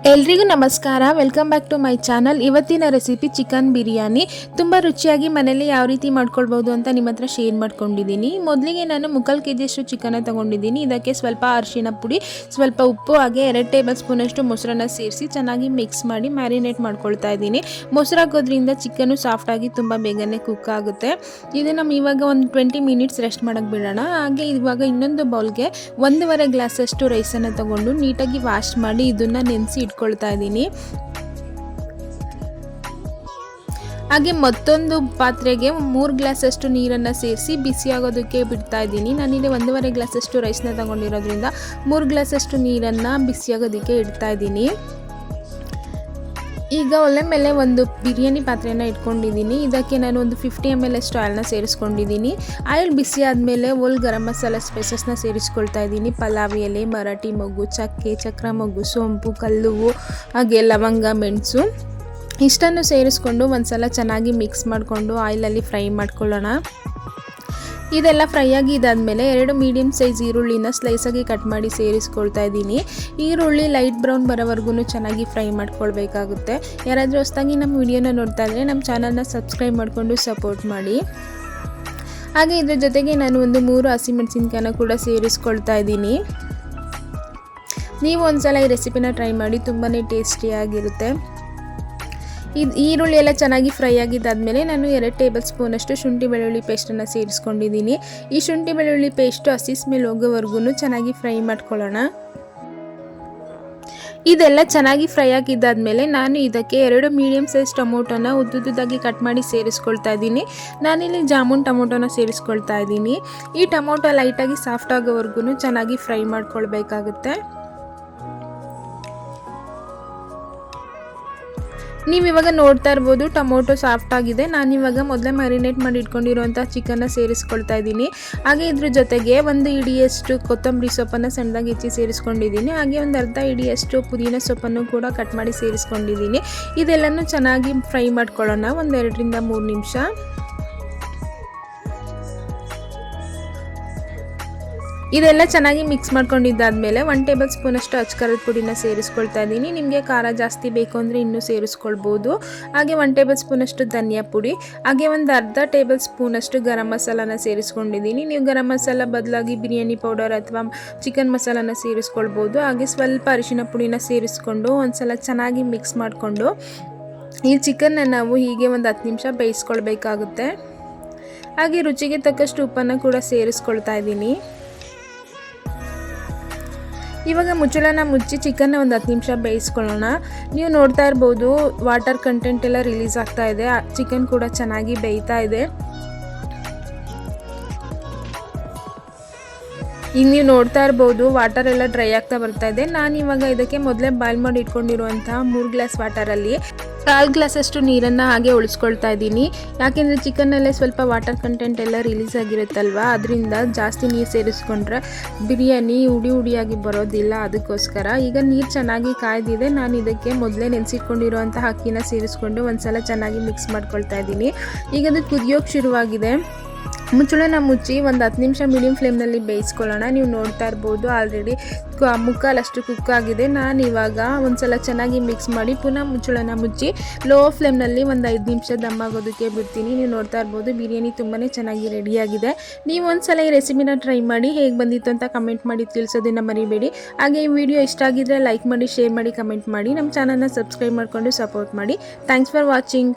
ಎಲ್ರಿಗೂ ನಮಸ್ಕಾರ. Welcome back to my channel ಇವತ್ತಿನ ರೆಸಿಪಿ ಚಿಕನ್ ಬಿರಿಯಾನಿ. ತುಂಬ ರುಚಿಯಾಗಿ ಮನೇಲಿ ಯಾವ ರೀತಿ ಮಾಡ್ಕೊಳ್ಬೋದು ಅಂತ ನಿಮ್ಮ ಹತ್ರ ಶೇರ್ ಮಾಡ್ಕೊಂಡಿದ್ದೀನಿ. ಮೊದಲಿಗೆ ನಾನು ಮುಕ್ಕಲ್ ಕೆ ಜಿಯಷ್ಟು ಚಿಕನ್ನ ತೊಗೊಂಡಿದ್ದೀನಿ. ಇದಕ್ಕೆ ಸ್ವಲ್ಪ ಅರಿಶಿನ ಪುಡಿ, ಸ್ವಲ್ಪ ಉಪ್ಪು, ಹಾಗೆ ಎರಡು ಟೇಬಲ್ ಸ್ಪೂನಷ್ಟು ಮೊಸರನ್ನ ಸೇರಿಸಿ ಚೆನ್ನಾಗಿ ಮಿಕ್ಸ್ ಮಾಡಿ ಮ್ಯಾರಿನೇಟ್ ಮಾಡ್ಕೊಳ್ತಾ ಇದ್ದೀನಿ. ಮೊಸರು ಹಾಕೋದ್ರಿಂದ ಚಿಕನ್ನು ಸಾಫ್ಟಾಗಿ ತುಂಬ ಬೇಗನೆ ಕುಕ್ ಆಗುತ್ತೆ. ಇದು ನಮ್ಮ ಇವಾಗ ಒಂದು ಟ್ವೆಂಟಿ ಮಿನಿಟ್ಸ್ ರೆಸ್ಟ್ ಮಾಡೋಕ್ಕೆ ಬಿಡೋಣ. ಹಾಗೆ ಇವಾಗ ಇನ್ನೊಂದು ಬೌಲ್ಗೆ ಒಂದೂವರೆ ಗ್ಲಾಸಷ್ಟು ರೈಸನ್ನು ತಗೊಂಡು ನೀಟಾಗಿ ವಾಶ್ ಮಾಡಿ ಇದನ್ನು ನೆನೆಸಿ ಇಟ್ಕೊಳ್ತಾ ಇದ್ದೀನಿ. ಹಾಗೆ ಮತ್ತೊಂದು ಪಾತ್ರೆಗೆ ಮೂರು ಗ್ಲಾಸಷ್ಟು ನೀರನ್ನು ಸೇರಿಸಿ ಬಿಸಿ ಆಗೋದಕ್ಕೆ ಬಿಡ್ತಾ ಇದ್ದೀನಿ. ನಾನಿಲ್ಲಿ ಒಂದೂವರೆ ಗ್ಲಾಸಷ್ಟು ರೈಸ್ನ ತಗೊಂಡಿರೋದ್ರಿಂದ ಮೂರು ಗ್ಲಾಸಷ್ಟು ನೀರನ್ನು ಬಿಸಿ ಆಗೋದಿಕ್ಕೆ ಇಡ್ತಾ ಇದ್ದೀನಿ. ಈಗ ಒಲೆ ಮೇಲೆ ಒಂದು ಬಿರಿಯಾನಿ ಪಾತ್ರೆಯನ್ನು ಇಟ್ಕೊಂಡಿದ್ದೀನಿ. ಇದಕ್ಕೆ ನಾನು ಒಂದು ಫಿಫ್ಟಿ ಎಂ ಎಲ್ ಅಷ್ಟು ಆಯಿಲ್ನ ಸೇರಿಸ್ಕೊಂಡಿದ್ದೀನಿ. ಆಯಿಲ್ ಬಿಸಿ ಆದಮೇಲೆ ಒಲ್ ಗರಂ ಮಸಾಲ ಸ್ಪೈಸಸ್ನ ಸೇರಿಸ್ಕೊಳ್ತಾ ಇದ್ದೀನಿ. ಪಲಾವ್ ಎಲೆ, ಮರಾಠಿ ಮೊಗ್ಗು, ಚಕ್ಕೆ, ಚಕ್ರ ಮೊಗ್ಗು, ಸೋಂಪು ಕಲ್ಲು ಹಾಗೆ ಲವಂಗ, ಮೆಣಸು ಇಷ್ಟನ್ನು ಸೇರಿಸ್ಕೊಂಡು ಒಂದು ಸಲ ಚೆನ್ನಾಗಿ ಮಿಕ್ಸ್ ಮಾಡಿಕೊಂಡು ಆಯಿಲಲ್ಲಿ ಫ್ರೈ ಮಾಡ್ಕೊಳ್ಳೋಣ. ಇದೆಲ್ಲ ಫ್ರೈ ಆಗಿ ಇದಾದಮೇಲೆ ಎರಡು ಮೀಡಿಯಮ್ ಸೈಜ್ ಈರುಳ್ಳಿನ ಸ್ಲೈಸಾಗಿ ಕಟ್ ಮಾಡಿ ಸೇರಿಸ್ಕೊಳ್ತಾ ಇದ್ದೀನಿ. ಈರುಳ್ಳಿ ಲೈಟ್ ಬ್ರೌನ್ ಬರೋವರೆಗೂ ಚೆನ್ನಾಗಿ ಫ್ರೈ ಮಾಡ್ಕೊಳ್ಬೇಕಾಗುತ್ತೆ. ಯಾರಾದರೂ ಹೊಸದಾಗಿ ನಮ್ಮ ವಿಡಿಯೋನ ನೋಡ್ತಾ ಇದ್ದರೆ ನಮ್ಮ ಚಾನಲ್ನ ಸಬ್ಸ್ಕ್ರೈಬ್ ಮಾಡಿಕೊಂಡು ಸಪೋರ್ಟ್ ಮಾಡಿ. ಹಾಗೆ ಇದ್ರ ಜೊತೆಗೆ ನಾನು ಒಂದು ಮೂರು ಹಸಿಮೆಣಸಿನ್ಕಾಯನ್ನ ಕೂಡ ಸೇರಿಸ್ಕೊಳ್ತಾ ಇದ್ದೀನಿ. ನೀವು ಒಂದ್ಸಲ ಈ ರೆಸಿಪಿನ ಟ್ರೈ ಮಾಡಿ ತುಂಬಾ ಟೇಸ್ಟಿಯಾಗಿರುತ್ತೆ ಇದು ಈರುಳ್ಳಿ ಎಲ್ಲ ಚೆನ್ನಾಗಿ ಫ್ರೈ ಆಗಿದ್ದಾದಮೇಲೆ ನಾನು ಎರಡು ಟೇಬಲ್ ಸ್ಪೂನಷ್ಟು ಶುಂಠಿ ಬೆಳ್ಳುಳ್ಳಿ ಪೇಸ್ಟನ್ನು ಸೇರಿಸ್ಕೊಂಡಿದ್ದೀನಿ. ಈ ಶುಂಠಿ ಬೆಳ್ಳುಳ್ಳಿ ಪೇಸ್ಟು ಹಸಿ ಸ್ಮೆಲ್ ಹೋಗೋವರೆಗೂ ಚೆನ್ನಾಗಿ ಫ್ರೈ ಮಾಡ್ಕೊಳ್ಳೋಣ. ಇದೆಲ್ಲ ಚೆನ್ನಾಗಿ ಫ್ರೈ ಆಗಿದ್ದಾದಮೇಲೆ ನಾನು ಇದಕ್ಕೆ ಎರಡು ಮೀಡಿಯಮ್ ಸೈಜ್ ಟೊಮೊಟೊನ ಉದ್ದುದ್ದಾಗಿ ಕಟ್ ಮಾಡಿ ಸೇರಿಸ್ಕೊಳ್ತಾ ಇದ್ದೀನಿ. ನಾನಿಲ್ಲಿ ಜಾಮೂನ್ ಟೊಮೊಟೊನ ಸೇರಿಸ್ಕೊಳ್ತಾ ಇದ್ದೀನಿ. ಈ ಟೊಮೊಟೊ ಲೈಟಾಗಿ ಸಾಫ್ಟ್ ಆಗೋವರೆಗೂ ಚೆನ್ನಾಗಿ ಫ್ರೈ ಮಾಡ್ಕೊಳ್ಬೇಕಾಗುತ್ತೆ. ನೀವು ಇವಾಗ ನೋಡ್ತಾ ಇರ್ಬೋದು, ಟೊಮೊಟೊ ಸಾಫ್ಟ್ ಆಗಿದೆ. ನಾನು ಇವಾಗ ಮೊದಲೇ ಮ್ಯಾರಿನೇಟ್ ಮಾಡಿ ಇಟ್ಕೊಂಡಿರುವಂಥ ಚಿಕನ್ನ ಸೇರಿಸ್ಕೊಳ್ತಾ ಇದ್ದೀನಿ. ಹಾಗೆ ಇದ್ರ ಜೊತೆಗೆ ಒಂದು ಇಡಿಯಷ್ಟು ಕೊತ್ತಂಬರಿ ಸೊಪ್ಪನ್ನು ಸಣ್ಣದಾಗಿ ಹೆಚ್ಚಿ ಸೇರಿಸ್ಕೊಂಡಿದ್ದೀನಿ. ಹಾಗೆ ಒಂದು ಅರ್ಧ ಇಡಿಯಷ್ಟು ಪುದೀನ ಸೊಪ್ಪನ್ನು ಕೂಡ ಕಟ್ ಮಾಡಿ ಸೇರಿಸ್ಕೊಂಡಿದ್ದೀನಿ. ಇದೆಲ್ಲನೂ ಚೆನ್ನಾಗಿ ಫ್ರೈ ಮಾಡ್ಕೊಳ್ಳೋಣ. ಒಂದೆರಡರಿಂದ ಮೂರು ನಿಮಿಷ. ಇದೆಲ್ಲ ಚೆನ್ನಾಗಿ ಮಿಕ್ಸ್ ಮಾಡ್ಕೊಂಡಿದ್ದಾದಮೇಲೆ ಒನ್ ಟೇಬಲ್ ಸ್ಪೂನ್ ಅಷ್ಟು ಅಚ್ಕರದ ಪುಡಿನ ಸೇರಿಸ್ಕೊಳ್ತಾ ಇದ್ದೀನಿ. ನಿಮಗೆ ಖಾರ ಜಾಸ್ತಿ ಬೇಕು ಅಂದರೆ ಇನ್ನೂ ಸೇರಿಸ್ಕೊಳ್ಬೋದು. ಹಾಗೆ ಒನ್ ಟೇಬಲ್ ಸ್ಪೂನ್ ಅಷ್ಟು ಧನಿಯಾ ಪುಡಿ, ಹಾಗೆ ಒಂದು ಅರ್ಧ ಟೇಬಲ್ ಸ್ಪೂನ್ ಅಷ್ಟು ಗರಂ ಮಸಾಲಾನ ಸೇರಿಸ್ಕೊಂಡಿದ್ದೀನಿ. ನೀವು ಗರಂ ಮಸಾಲ ಬದಲಾಗಿ ಬಿರಿಯಾನಿ ಪೌಡರ್ ಅಥವಾ ಚಿಕನ್ ಮಸಾಲಾನ ಸೇರಿಸ್ಕೊಳ್ಬೋದು. ಹಾಗೆ ಸ್ವಲ್ಪ ಅರಿಶಿನ ಪುಡಿನ ಸೇರಿಸ್ಕೊಂಡು ಒಂದ್ಸಲ ಚೆನ್ನಾಗಿ ಮಿಕ್ಸ್ ಮಾಡಿಕೊಂಡು ಈ ಚಿಕನ್ನ ನಾವು ಹೀಗೆ ಒಂದು ಹತ್ತು ನಿಮಿಷ ಬೇಯಿಸ್ಕೊಳ್ಬೇಕಾಗುತ್ತೆ. ಹಾಗೆ ರುಚಿಗೆ ತಕ್ಕಷ್ಟು ಉಪ್ಪನ್ನು ಕೂಡ ಸೇರಿಸ್ಕೊಳ್ತಾ ಇದ್ದೀನಿ. ಇವಾಗ ಮುಚ್ಚಳನ ಮುಚ್ಚಿ ಚಿಕನ್ನ ಒಂದು ಹತ್ತು ನಿಮಿಷ ಬೇಯಿಸ್ಕೊಳ್ಳೋಣ. ನೀವು ನೋಡ್ತಾ ಇರ್ಬೋದು, ವಾಟರ್ ಕಂಟೆಂಟ್ ಎಲ್ಲ ರಿಲೀಸ್ ಆಗ್ತಾ ಇದೆ. ಚಿಕನ್ ಕೂಡ ಚೆನ್ನಾಗಿ ಬೇಯ್ತಾ ಇದೆ. ಈಗ ನೀವು ನೋಡ್ತಾ ಇರ್ಬೋದು ವಾಟರ್ ಎಲ್ಲ ಡ್ರೈ ಆಗ್ತಾ ಬರ್ತಾ ಇದೆ. ನಾನು ಇವಾಗ ಇದಕ್ಕೆ ಮೊದಲೇ ಬಾಯ್ಲ್ ಮಾಡಿ ಇಟ್ಕೊಂಡಿರುವಂತಹ ಮೂರು ಗ್ಲಾಸ್ ವಾಟರಲ್ಲಿ ಕಾಲು ಗ್ಲಾಸಷ್ಟು ನೀರನ್ನು ಹಾಗೆ ಉಳಿಸ್ಕೊಳ್ತಾ ಇದ್ದೀನಿ. ಯಾಕೆಂದರೆ ಚಿಕನ್ನಲ್ಲೇ ಸ್ವಲ್ಪ ವಾಟರ್ ಕಂಟೆಂಟ್ ಎಲ್ಲ ರಿಲೀಸ್ ಆಗಿರುತ್ತಲ್ವ? ಅದರಿಂದ ಜಾಸ್ತಿ ನೀರು ಸೇರಿಸ್ಕೊಂಡ್ರೆ ಬಿರಿಯಾನಿ ಉಡಿ ಉಡಿಯಾಗಿ ಬರೋದಿಲ್ಲ ಅದಕ್ಕೋಸ್ಕರ. ಈಗ ನೀರು ಚೆನ್ನಾಗಿ ಕಾಯ್ದಿದೆ. ನಾನು ಇದಕ್ಕೆ ಮೊದಲೇ ನೆನೆಸಿಟ್ಕೊಂಡಿರುವಂಥ ಅಕ್ಕಿನ ಸೇರಿಸ್ಕೊಂಡು ಒಂದ್ಸಲ ಚೆನ್ನಾಗಿ ಮಿಕ್ಸ್ ಮಾಡ್ಕೊಳ್ತಾ ಇದ್ದೀನಿ. ಈಗ ಅದು ಕುದಿಯೋಕೆ ಶುರುವಾಗಿದೆ. ಮುಚ್ಚಳನ ಮುಚ್ಚಿ ಒಂದು ಹತ್ತು ನಿಮಿಷ ಮೀಡಿಯಮ್ ಫ್ಲೇಮ್ನಲ್ಲಿ ಬೇಯಿಸ್ಕೊಳ್ಳೋಣ. ನೀವು ನೋಡ್ತಾ ಇರ್ಬೋದು ಆಲ್ರೆಡಿ ಮುಕ್ಕಾಲಷ್ಟು ಕುಕ್ ಆಗಿದೆ. ನಾನು ಇವಾಗ ಒಂದ್ಸಲ ಚೆನ್ನಾಗಿ ಮಿಕ್ಸ್ ಮಾಡಿ ಪುನಃ ಮುಚ್ಚಳನ ಮುಚ್ಚಿ ಲೋ ಫ್ಲೇಮ್ನಲ್ಲಿ ಒಂದು ಐದು ನಿಮಿಷ ದಮ್ ಆಗೋದಕ್ಕೆ ಬಿಡ್ತೀನಿ. ನೀವು ನೋಡ್ತಾ ಇರ್ಬೋದು ಬಿರಿಯಾನಿ ತುಂಬಾ ಚೆನ್ನಾಗಿ ರೆಡಿಯಾಗಿದೆ ನೀವು ಒಂದ್ಸಲ ಈ ರೆಸಿಪಿನ ಟ್ರೈ ಮಾಡಿ ಹೇಗೆ ಬಂದಿತ್ತು ಅಂತ ಕಮೆಂಟ್ ಮಾಡಿ ತಿಳಿಸೋದನ್ನ ಮರಿಬೇಡಿ. ಹಾಗೆ ಈ ವಿಡಿಯೋ ಇಷ್ಟ ಆಗಿದ್ರೆ ಲೈಕ್ ಮಾಡಿ ಶೇರ್ ಮಾಡಿ ಕಮೆಂಟ್ ಮಾಡಿ. ನಮ್ಮ ಚಾನಲ್ನ ಸಬ್ಸ್ಕ್ರೈಬ್ ಮಾಡಿಕೊಂಡು ಸಪೋರ್ಟ್ ಮಾಡಿ. Thanks for watching